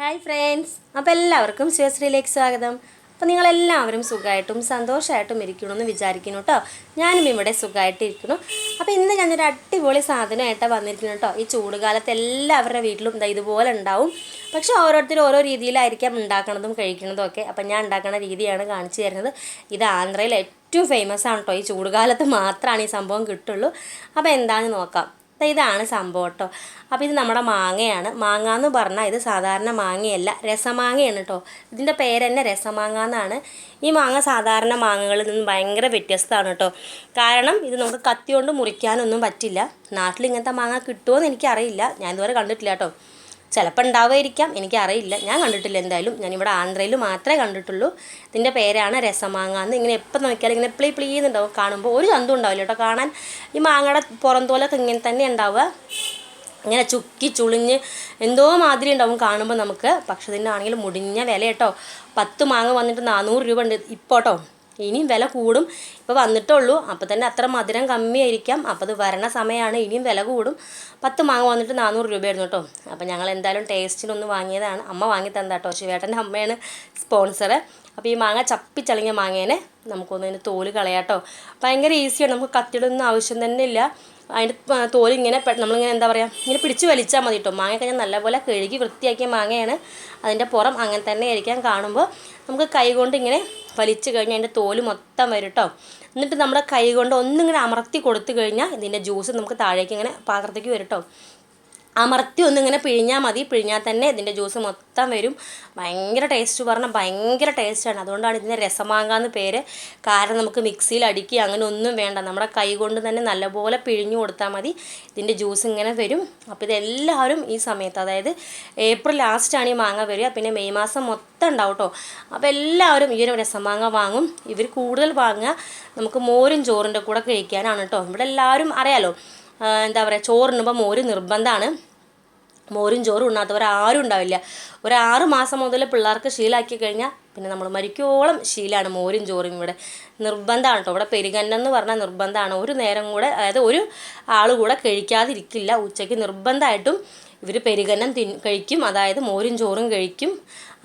Hi friends അപ്പോൾ എല്ലാവർക്കും ശിവശ്രീയിലേക്ക് സ്വാഗതം. അപ്പോൾ നിങ്ങളെല്ലാവരും സുഖമായിട്ടും സന്തോഷമായിട്ടും ഇരിക്കണമെന്ന് വിചാരിക്കുന്നു കേട്ടോ ഞാനും ഇവിടെ സുഖമായിട്ട് ഇരിക്കുന്നു അപ്പോൾ ഇന്ന് ഞാനൊരു അടിപൊളി സാധനമായിട്ടാണ് വന്നിരിക്കുന്നത് കേട്ടോ ഈ ചൂടുകാലത്ത് എല്ലാവരുടെ വീട്ടിലും ഇതാ ഇതുപോലെ ഉണ്ടാവും. പക്ഷേ ഓരോരുത്തരും ഓരോ രീതിയിലായിരിക്കാം ഉണ്ടാക്കണതും കഴിക്കണതും ഒക്കെ. അപ്പം ഞാൻ ഉണ്ടാക്കുന്ന രീതിയാണ് കാണിച്ചു തരുന്നത്. ഇത് ആന്ധ്രയിൽ ഏറ്റവും ഫേമസ് ആണ് കേട്ടോ ഈ ചൂടുകാലത്ത് മാത്രമാണ് ഈ സംഭവം കിട്ടുള്ളൂ. അപ്പോൾ എന്താണെന്ന് നോക്കാം. ഇതാണ് സംഭവം കേട്ടോ. അപ്പോൾ ഇത് നമ്മുടെ മാങ്ങയാണ്. മാങ്ങ എന്ന് പറഞ്ഞാൽ ഇത് സാധാരണ മാങ്ങയല്ല രസമാങ്ങയാണ് കേട്ടോ. ഇതിന്റെ പേര് തന്നെ രസമാങ്ങ എന്നാണ് ഈ മാങ്ങ സാധാരണ മാങ്ങകളിൽ നിന്ന് ഭയങ്കര വ്യത്യസ്തമാണ് കേട്ടോ. കാരണം ഇത് നമുക്ക് കത്തി കൊണ്ട് മുറിക്കാനൊന്നും പറ്റില്ല. നാട്ടിൽ ഇങ്ങനത്തെ മാങ്ങ കിട്ടുമോ എന്ന് എനിക്കറിയില്ല. ഞാൻ ഇതുവരെ കണ്ടിട്ടില്ല കേട്ടോ. ചിലപ്പോൾ ഉണ്ടാവുമായിരിക്കാം എനിക്കറിയില്ല. ഞാൻ കണ്ടിട്ടില്ല എന്തായാലും. ഞാനിവിടെ ആന്ധ്രയിൽ മാത്രമേ കണ്ടിട്ടുള്ളൂ. ഇതിന്റെ പേരാണ് രസമാങ്ങ എന്ന്. ഇങ്ങനെ എപ്പോൾ നോക്കിയാലും ഇങ്ങനെ പ്ലീ പ്ലീ എന്നുണ്ടാവും കാണുമ്പോൾ ഒരു ചന്തം ഉണ്ടാവില്ല കേട്ടോ. കാണാൻ ഈ മാങ്ങയുടെ പുറന്തോലൊക്കെ ഇങ്ങനെ തന്നെ ഉണ്ടാവുക. ഇങ്ങനെ ചുക്കി ചുളിഞ്ഞ് എന്തോ മാതിരി ഉണ്ടാവും കാണുമ്പോൾ നമുക്ക്. പക്ഷെ ഇതിന്റെ ആണെങ്കിൽ മുടിഞ്ഞ വില കേട്ടോ. പത്ത് മാങ്ങ വന്നിട്ട് നാനൂറ് രൂപ ഉണ്ട് ഇപ്പോൾ കേട്ടോ. ഇനിയും വില കൂടും. ഇപ്പോൾ വന്നിട്ടുള്ളൂ. അപ്പോൾ തന്നെ അത്ര മധുരം കമ്മിയായിരിക്കാം. അപ്പോൾ അത് വരണ സമയമാണ് ഇനിയും വില കൂടും. പത്ത് മാങ്ങ വന്നിട്ട് നാനൂറ് രൂപയായിരുന്നു കേട്ടോ. അപ്പോൾ ഞങ്ങൾ എന്തായാലും ടേസ്റ്റിനൊന്ന് വാങ്ങിയതാണ്. അമ്മ വാങ്ങി തന്ന കേട്ടോ. ശിവേട്ടന്റെ അമ്മയാണ് സ്പോൺസറ്. അപ്പോൾ ഈ മാങ്ങ ചപ്പിച്ചളിങ്ങിയ മാങ്ങേനെ നമുക്കൊന്ന് അതിന് തോൽ കളയാട്ടോ ഭയങ്കര ഈസിയാണ് നമുക്ക് കത്തിയിടൊന്നും ആവശ്യം തന്നെ ഇല്ല. അതിന്റെ തോൽ ഇങ്ങനെ നമ്മളിങ്ങനെ എന്താ പറയുക ഇങ്ങനെ പിടിച്ച് വലിച്ചാൽ മതി കേട്ടോ. മാങ്ങയൊക്കെ കഴിഞ്ഞാൽ നല്ലപോലെ കഴുകി വൃത്തിയാക്കിയ മാങ്ങയാണ്. അതിന്റെ പുറം അങ്ങനെ തന്നെ ആയിരിക്കാൻ കാണുമ്പോൾ നമുക്ക് കൈ കൊണ്ട് ഇങ്ങനെ വലിച്ചു കഴിഞ്ഞാൽ അതിന്റെ തോൽ മൊത്തം വരും കേട്ടോ എന്നിട്ട് നമ്മുടെ കൈ കൊണ്ട് ഒന്നിങ്ങനെ അമർത്തി കൊടുത്തു കഴിഞ്ഞാൽ ഇതിന്റെ ജ്യൂസ് നമുക്ക് താഴേക്ക് ഇങ്ങനെ പാത്രത്തേക്ക് വരും കേട്ടോ അമർത്തി ഒന്നിങ്ങനെ പിഴിഞ്ഞാൽ മതി. പിഴിഞ്ഞാൽ തന്നെ ഇതിന്റെ ജ്യൂസ് മൊത്തം വരും. ഭയങ്കര ടേസ്റ്റ് പറഞ്ഞാൽ ഭയങ്കര ടേസ്റ്റാണ് അതുകൊണ്ടാണ് ഇതിന്റെ രസമാങ്ങ എന്ന് പേര്. കാരണം നമുക്ക് മിക്സിയിൽ അടിക്കുക അങ്ങനെ ഒന്നും വേണ്ട. നമ്മുടെ കൈ കൊണ്ട് തന്നെ നല്ലപോലെ പിഴിഞ്ഞു കൊടുത്താൽ മതി. ഇതിന്റെ ജ്യൂസ് ഇങ്ങനെ വരും. അപ്പോൾ ഇതെല്ലാവരും ഈ സമയത്ത് അതായത് ഏപ്രിൽ ലാസ്റ്റാണ് ഈ മാങ്ങ വരിക. പിന്നെ മെയ് മാസം മൊത്തം ഉണ്ടാവും കേട്ടോ അപ്പോൾ എല്ലാവരും ഈ ഒരു രസമാങ്ങ വാങ്ങും. ഇവർ കൂടുതൽ വാങ്ങുക. നമുക്ക് മോരും ചോറിന്റെ കൂടെ കഴിക്കാനാണ് കേട്ടോ ഇവിടെ എല്ലാവരും അറിയാലോ എന്താ പറയുക ചോറുണ്ണുമ്പോൾ മോര് നിർബന്ധമാണ് മോരും ചോറും ഉണ്ണാത്തവർ ആരും ഉണ്ടാവില്ല. ഒരു ആറ് മാസം മുതൽ പിള്ളേർക്ക് ശീലാക്കി കഴിഞ്ഞാൽ പിന്നെ നമ്മൾ മരിക്കോളം ശീലമാണ് മോരും ചോറും ഇവിടെ. നിർബന്ധമാണ് കേട്ടോ. ഇവിടെ പെരുകന്നം എന്ന് പറഞ്ഞാൽ നിർബന്ധമാണ് ഒരു നേരം കൂടെ അതായത് ഒരു ആൾ കൂടെ കഴിക്കാതിരിക്കില്ല. ഉച്ചയ്ക്ക് നിർബന്ധമായിട്ടും ഇവർ പെരുകന്നം തിൻ കഴിക്കും. അതായത് മോരും ചോറും കഴിക്കും.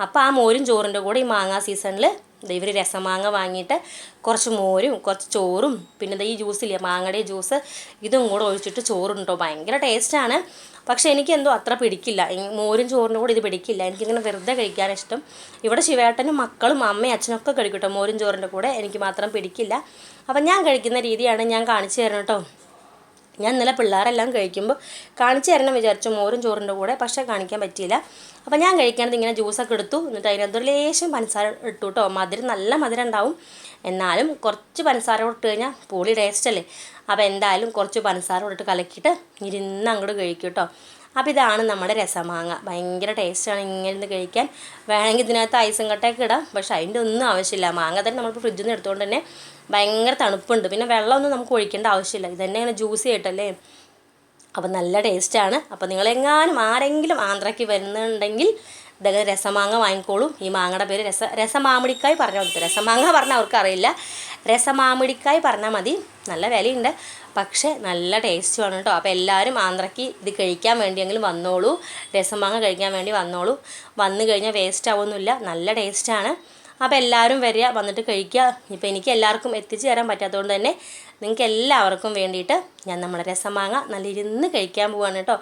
അപ്പോൾ ആ മോരും ചോറിന്റെ കൂടെ ഈ മാങ്ങാ സീസണിൽ ഇവർ രസമാങ്ങ വാങ്ങിയിട്ട് കുറച്ച് മോരും കുറച്ച് ചോറും പിന്നെ ഈ ജ്യൂസില്ലേ മാങ്ങയുടെ ജ്യൂസ് ഇതും കൂടെ ഒഴിച്ചിട്ട് ചോറുണ്ടോ? ഭയങ്കര ടേസ്റ്റാണ് പക്ഷേ എനിക്കെന്തോ അത്ര പിടിക്കില്ല. മോരും ചോറിന്റെ കൂടെ ഇത് പിടിക്കില്ല. എനിക്കിങ്ങനെ വെറുതെ കഴിക്കാൻ ഇഷ്ടം. ഇവിടെ ശിവേട്ടനും മക്കളും അമ്മയും അച്ഛനൊക്കെ കഴിക്കും മോരും ചോറിന്റെ കൂടെ എനിക്ക് മാത്രം പിടിക്കില്ല. അപ്പം ഞാൻ കഴിക്കുന്ന രീതിയാണ് ഞാൻ കാണിച്ചു തരണം കേട്ടോ. ഞാൻ ഇന്നലെ പിള്ളേരെല്ലാം കഴിക്കുമ്പോൾ കാണിച്ചു തരണം വിചാരിച്ചു മോരും ചോറിന്റെ കൂടെ പക്ഷേ കാണിക്കാൻ പറ്റിയില്ല. അപ്പോൾ ഞാൻ കഴിക്കണത് ഇങ്ങനെ ജ്യൂസൊക്കെ എടുത്തു. എന്നിട്ട് അതിനകത്ത് ഒരു ലേശം പഞ്ചസാര ഇട്ടു കേട്ടോ മധുരം നല്ല മധുരം ഉണ്ടാവും. എന്നാലും കുറച്ച് പഞ്ചസാര ഇട്ട് കഴിഞ്ഞാൽ പൊളി ടേസ്റ്റ് അല്ലേ? അപ്പോൾ എന്തായാലും കുറച്ച് പഞ്ചസാര ഇട്ടിട്ട് ഇട്ട് കലക്കിയിട്ട് ഇരുന്ന് അങ്ങോട്ട് കഴിക്കും കേട്ടോ അപ്പോൾ ഇതാണ് നമ്മുടെ രസമാങ്ങ. ഭയങ്കര ടേസ്റ്റാണ് ഇങ്ങനെ കഴിക്കാൻ. വേണമെങ്കിൽ ഇതിനകത്ത് ഐസും കട്ടയൊക്കെ ഇടാം. പക്ഷേ അതിന്റെ ഒന്നും ആവശ്യമില്ല. മാങ്ങ തന്നെ നമ്മളിപ്പോൾ ഫ്രിഡ്ജിൽ നിന്ന് എടുത്തുകൊണ്ട് തന്നെ ഭയങ്കര തണുപ്പുണ്ട്. പിന്നെ വെള്ളമൊന്നും നമുക്ക് ഒഴിക്കേണ്ട ആവശ്യമില്ല. ഇത് തന്നെ ഇങ്ങനെ ജ്യൂസ് ആയിട്ടല്ലേ? അപ്പം നല്ല ടേസ്റ്റാണ് അപ്പോൾ നിങ്ങളെങ്ങാനും ആരെങ്കിലും ആന്ധ്രയ്ക്ക് വരുന്നുണ്ടെങ്കിൽ ഇതൊക്കെ രസമാങ്ങ വാങ്ങിക്കോളും. ഈ മാങ്ങയുടെ പേര് രസ രസമാമിടിക്കായി പറഞ്ഞാൽ മതി. രസമാങ്ങ പറഞ്ഞാൽ അവർക്ക് അറിയില്ല. രസമാമിടിക്കായി പറഞ്ഞാൽ മതി. നല്ല വിലയുണ്ട്. പക്ഷേ നല്ല ടേസ്റ്റുമാണ് കേട്ടോ അപ്പോൾ എല്ലാവരും ആന്ധ്രയ്ക്ക് ഇത് കഴിക്കാൻ വേണ്ടിയെങ്കിലും വന്നോളൂ. രസമാങ്ങ കഴിക്കാൻ വേണ്ടി വന്നോളൂ. വന്നു കഴിഞ്ഞാൽ വേസ്റ്റ് ആവുമൊന്നുമില്ല നല്ല ടേസ്റ്റാണ് അപ്പോൾ എല്ലാവരും വരിക വന്നിട്ട് കഴിക്കുക. ഇപ്പോൾ എനിക്ക് എല്ലാവർക്കും എത്തിച്ചു തരാൻ പറ്റാത്തതുകൊണ്ട് തന്നെ നിങ്ങൾക്ക് എല്ലാവർക്കും വേണ്ടിയിട്ട് ഞാൻ നമ്മുടെ രസമാങ്ങ നല്ല ഇരുന്ന് കഴിക്കാൻ പോവാണ് കേട്ടോ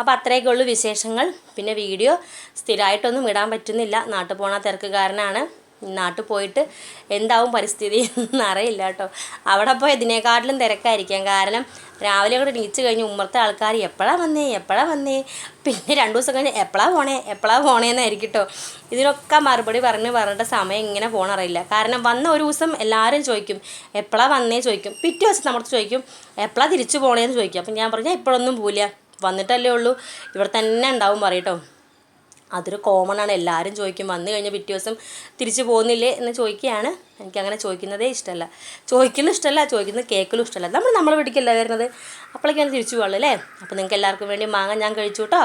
അപ്പോൾ അത്രയൊക്കെ ഉള്ളൂ വിശേഷങ്ങൾ. പിന്നെ വീഡിയോ സ്ഥിരമായിട്ടൊന്നും ഇടാൻ പറ്റുന്നില്ല. നാട്ടിൽ പോണ തിരക്കുകാരനാണ്. നാട്ടിൽ പോയിട്ട് എന്താവും പരിസ്ഥിതി എന്നറിയില്ല കേട്ടോ. അവിടെ പോയി ഇതിനേക്കാട്ടിലും തിരക്കായിരിക്കാം. കാരണം രാവിലെ കൂടെ നീച്ച് കഴിഞ്ഞ് ഉമ്മറത്തെ ആൾക്കാർ എപ്പോഴാണ് വന്നേ എപ്പോഴാണ് വന്നേ? പിന്നെ രണ്ട് ദിവസം കഴിഞ്ഞ് എപ്പോഴാണ് പോണേ എപ്പോഴാണ് പോണേന്നായിരിക്കും കേട്ടോ. ഇതിനൊക്കെ മറുപടി പറഞ്ഞ് പറഞ്ഞിട്ട് സമയം ഇങ്ങനെ പോകണറിയില്ല കാരണം വന്ന ഒരു ദിവസം എല്ലാവരും ചോദിക്കും എപ്പോഴാണ് വന്നേ? ചോദിക്കും. പിറ്റേ ദിവസം നമ്മൾ ചോദിക്കും എപ്പോഴാണ് തിരിച്ചു പോണേന്ന്? ചോദിക്കും. അപ്പം ഞാൻ പറഞ്ഞാൽ ഇപ്പോഴൊന്നും പോവില്ല. വന്നിട്ടല്ലേ ഉള്ളൂ. ഇവിടെ തന്നെ ഉണ്ടാവും പറയട്ടോ. അതൊരു കോമൺ ആണ്. എല്ലാവരും ചോദിക്കും വന്നു കഴിഞ്ഞാൽ പിറ്റേ ദിവസം തിരിച്ചു പോകുന്നില്ലേ? എന്ന് ചോദിക്കുകയാണ്. എനിക്കങ്ങനെ ചോദിക്കുന്നതേ ഇഷ്ടമല്ല ചോദിക്കുന്നത് ഇഷ്ടമല്ല ചോദിക്കുന്നത് കേൾക്കലും ഇഷ്ടമല്ല നമ്മൾ നമ്മളെ വീട്ടിലേക്കല്ല വരുന്നത്? അപ്പോഴേക്കാണ് തിരിച്ചു പോകുള്ളൂ അല്ലേ? അപ്പോൾ നിങ്ങൾക്ക് എല്ലാവർക്കും വേണ്ടി മാങ്ങ ഞാൻ കഴിച്ചു കേട്ടോ.